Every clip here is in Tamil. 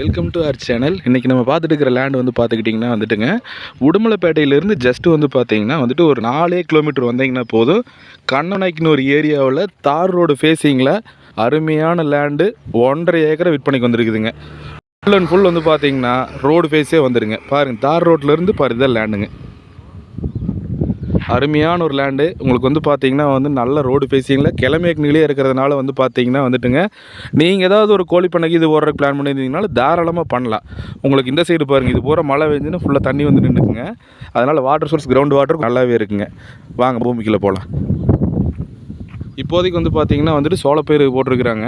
வெல்கம் டு அவர் சேனல் இன்றைக்கி நம்ம பார்த்துட்டு இருக்கிற லேண்ட் வந்து பார்த்துக்கிட்டிங்கன்னா வந்துட்டுங்க உடுமலைப்பேட்டையிலேருந்து ஜஸ்ட்டு வந்து பார்த்தீங்கன்னா வந்துட்டு ஒரு நாலே கிலோமீட்டர் வந்தீங்கன்னா போதும். கண்ணநாய்க்குன்னு ஒரு ஏரியாவில் தார் ரோடு ஃபேஸிங்கில் அருமையான லேண்டு ஒன்றரை ஏக்கரை விற்பனைக்கு வந்திருக்குதுங்க. ஃபுல் அண்ட் ஃபுல் வந்து பார்த்தீங்கன்னா ரோடு ஃபேஸே வந்துருங்க. பாருங்கள் தார் ரோட்லேருந்து பாரு இதான் லேண்டுங்க அருமையான ஒரு லேண்டு உங்களுக்கு வந்து பார்த்தீங்கன்னா வந்து நல்ல ரோடு ஃபேஸிங்கில் கிளமேக்னிலே இருக்கிறதுனால வந்து பார்த்தீங்கன்னா வந்துட்டுங்க. நீங்கள் ஏதாவது ஒரு கோழி பண்ணைக்கு இது ஓடுறக்கு பிளான் பண்ணியிருந்தீங்கனாலும் தாராளமாக பண்ணலாம். உங்களுக்கு இந்த சைடு பாருங்கள் இது பூரா மழை பெஞ்சுன்னு ஃபுல்லாக தண்ணி வந்து நின்றுக்குங்க அதனால் வாட்டர் சோர்ஸ் கிரவுண்ட் வாட்டர் நல்லாவே இருக்குங்க. வாங்க பூமிக்குள்ளே போகலாம் இப்போதைக்கு வந்து பார்த்தீங்கன்னா வந்துட்டு சோளப்பயிர் போட்டிருக்கிறாங்க.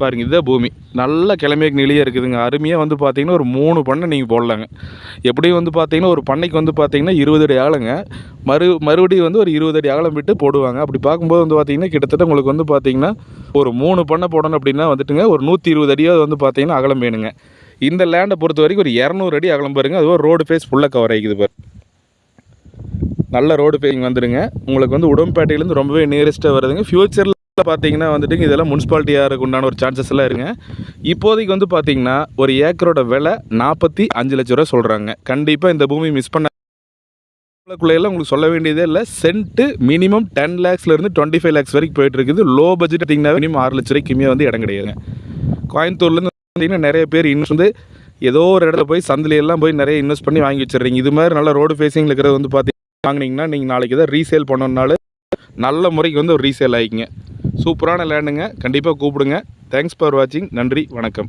பாருங்க இதுதான் பூமி. நல்ல கிழமைக்கு நிலையாக இருக்குதுங்க. அருமையாக வந்து பார்த்தீங்கன்னா ஒரு மூணு பண்ணை நீங்கள் போடலாங்க. எப்படியும் வந்து பார்த்தீங்கன்னா ஒரு பண்ணைக்கு வந்து பார்த்தீங்கன்னா இருபது அடி ஆளுங்க மறு மறுபடியும் வந்து ஒரு இருபது அடி ஆழம் விட்டு போடுவாங்க. அப்படி பார்க்கும்போது வந்து பார்த்தீங்கன்னா கிட்டத்தட்ட உங்களுக்கு வந்து பார்த்தீங்கன்னா ஒரு மூணு பண்ணை போடணும் அப்படின்னா வந்துட்டுங்க ஒரு நூற்றி இருபது அடியாவது வந்து பார்த்தீங்கன்னா அகலம் வேணுங்க. இந்த லேண்டை பொறுத்த வரைக்கும் ஒரு இரநூறு அடி அகலம் பாருங்க. அதுவும் ரோடு ஃபேஸ் ஃபுல்லாக கவர் ஆகிக்குது பாரு. நல்ல ரோடு பேயிங் வந்துடுங்க உங்களுக்கு வந்து உடம்பேட்டையிலேருந்து ரொம்பவே நியரஸ்ட்டாக வருதுங்க. ஃப்யூச்சரில் பார்த்தீங்கன்னா வந்துட்டு இதெல்லாம் முனிசிபாலிட்டியாருக்கு உண்டான ஒரு சான்சஸ் எல்லாம் இருங்க. இப்போதைக்கு வந்து பார்த்தீங்கன்னா ஒரு ஏக்கரோட விலை நாற்பத்தி அஞ்சு லட்ச ரூபா சொல்கிறாங்க கண்டிப்பாக இந்த பூமி மிஸ் பண்ண குள்ளையெல்லாம் உங்களுக்கு சொல்ல வேண்டியதே இல்லை. சென்ட்டு மினிமம் டென் லேக்ஸ்லேருந்து டுவெண்ட்டி ஃபைவ் லேக்ஸ் வரைக்கும் போயிட்டு இருக்குது. லோ பட்ஜெட் பார்த்தீங்கன்னா மினிமம் ஆறு லட்ச ரூபாய்க்குமே வந்து இடம் கிடையாதுங்க கோயம்புத்தூர்லேருந்து பார்த்தீங்கன்னா நிறைய பேர் இன்னும் வந்து ஏதோ ஒரு இடத்துல போய் சந்திலையெல்லாம் போய் நிறைய இன்வெஸ்ட் பண்ணி வாங்கி வச்சிடுறீங்க. இது மாதிரி நல்லா ரோடு ஃபேஸிங்கில் இருக்கிறது வந்து பார்த்தீங்கன்னா வாங்கினீங்கன்னா நீங்கள் நாளைக்கு தான் ரீசேல் பண்ணணுன்னாலும் நல்ல முறைக்கு வந்து ஒரு ரீசேல் ஆகிக்குங்க சூப்பரான லேண்டுங்க கண்டிப்பாக கூப்பிடுங்க. தேங்க்ஸ் ஃபார் வாட்சிங் நன்றி வணக்கம்.